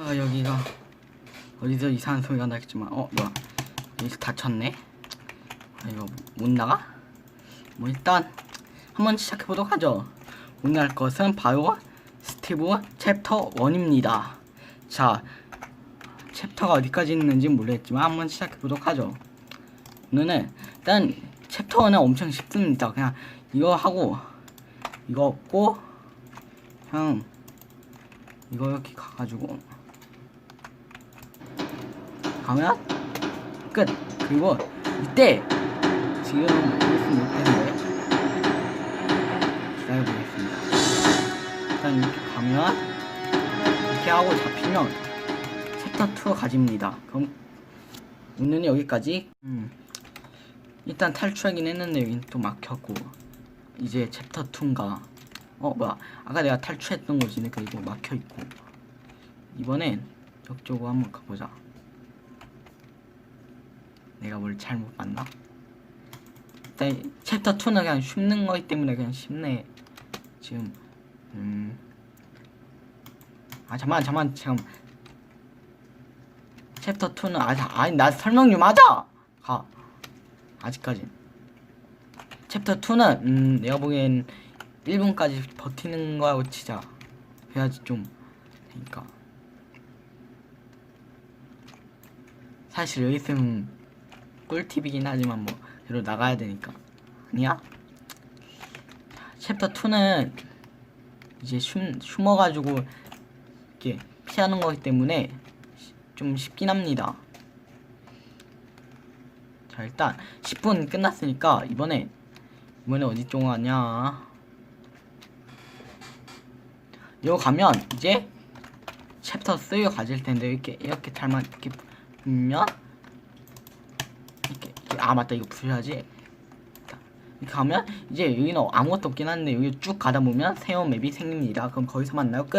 아 여기가 어디서 이상한 소리가 나겠지만 어 뭐야. 여기서 닫혔네. 아, 이거 못 나가? 뭐 일단 한번 시작해 보도록 하죠. 오늘 할 것은 바로 스티브 챕터 1입니다. 자 챕터가 어디까지 있는지 모르겠지만 한번 시작해 보도록 하죠. 오늘은 일단 챕터 1은 엄청 쉽습니다. 그냥 이거 하고 이거 없고 그냥 이거 이렇게 가가지고 가면 끝. 그리고 이때 지금 보스 못했는데? 기다려보겠습니다. 일단 이렇게 가면 이렇게 하고 잡히면 챕터 2로 가집니다. 그럼 오늘은 여기까지. 음. 일단 탈출하긴 했는데 여긴 또 막혔고 이제 챕터 2인가? 어 뭐야. 아까 내가 탈출했던 그러니까 이거 막혀있고. 이번엔 이쪽으로 한번 가보자 내가 뭘 잘못 봤나? 일단 챕터 2는 그냥 쉽는 거기 때문에 그냥 쉽네. 지금. 음... 아 잠만 잠만 잠. 챕터 2는 아직 아니 나 설명 좀 하자! 가. 아직까진 챕터 2는 음 내가 보기엔 1분까지 버티는 거하고 치자. 해야지 좀. 되니까. 사실 여기 있으면 꿀팁이긴 하지만 뭐 그래도 나가야 되니까. 아니야? 챕터 2는 이제 숨, 숨어가지고 이렇게 피하는 거기 때문에 시- 좀 쉽긴 합니다. 자 일단 10분 끝났으니까 이번에 이번에 어디 쪽 가냐? 이거 가면 이제 챕터 3가 가질 텐데 이렇게 이렇게 달만 이렇게 보면 이렇게, 이렇게 아 맞다. 이거 부셔야지. 자, 이렇게 가면 이제 여기는 아무것도 없긴 한데 여기 쭉 가다 보면 새로운 맵이 생깁니다. 그럼 거기서 만나요. 끝